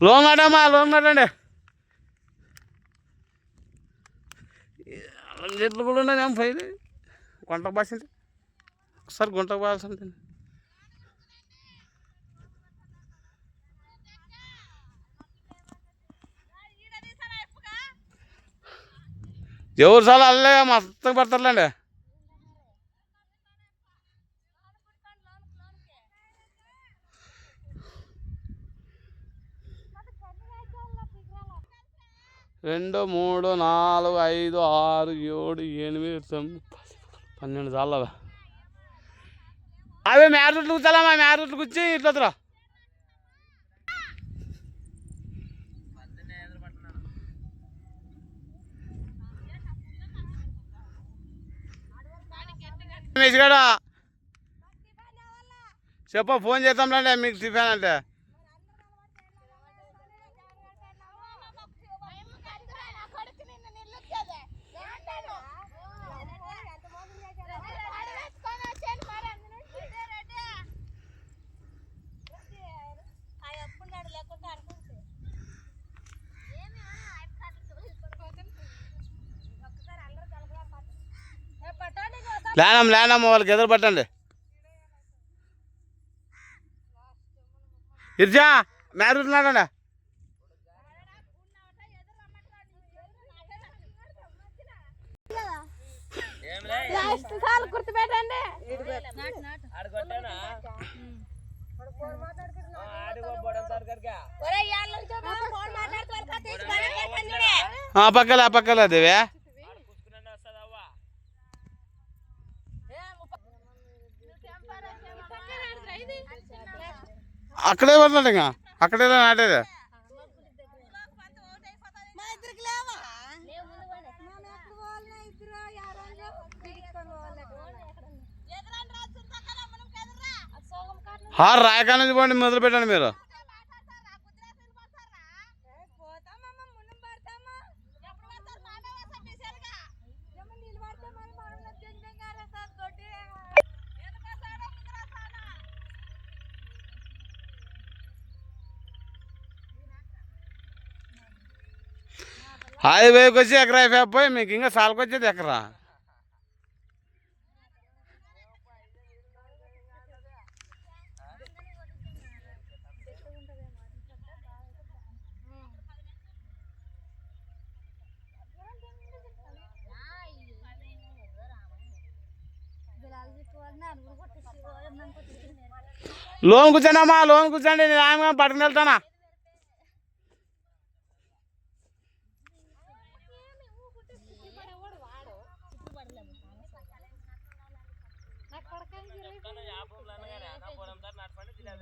Loan కట్టమ్మా loan కట్టండి చెట్లు కూడా ఉన్నాయి ఏం పైన. గుంటకు బాసింది. ఒకసారి గుంటకు బాల్సి ఉంటుంది ఎవరు చాలా అల్లే మస్తు పడతారులేండి. రెండు మూడు నాలుగు ఐదు ఆరు ఏడు ఎనిమిది తొమ్మిది పది, పన్నెండు సార్లు అవి మ్యారూట్లు కూర్చోాలమ్మా మ్యారూట్లు కూర్చి ఇట్లా వద్దురా. మిసిగాడా చెప్ప ఫోన్ చేద్దాంలేండి మీకు టిఫిన్ అంటే. లేనమ్మ లేనమ్మ వాళ్ళకి ఎదురు పట్టండి. ఇర్జా మేరుతున్నాడండి గుర్తుపెట్టండి పక్కల పక్కలే పక్కలే దేవే అక్కడే పడుతుంది ఇంకా? అక్కడే నాటేది మా ఇద్దరికి లేవా? మనం ఎక్కడ పోవాలన్నా ఇద్దరు యారాలు పిలుచుకొని పోవాలి హార్ రాయకా నుంచి పోండి మొదలు పెట్టండి మీరు. హైవేకి వచ్చి ఎకరా అయిపోయి మీకు ఇంకా సాలకు వచ్చేది ఎకరా? లోన్ కూర్చోండి అమ్మా లోన్ కూర్చోండి నేను ఆమె పట్టుకుని వెళ్తానా? કને આપણો પ્લાન કરે આના પર અમદાવાદ નાટપાને દિલાવ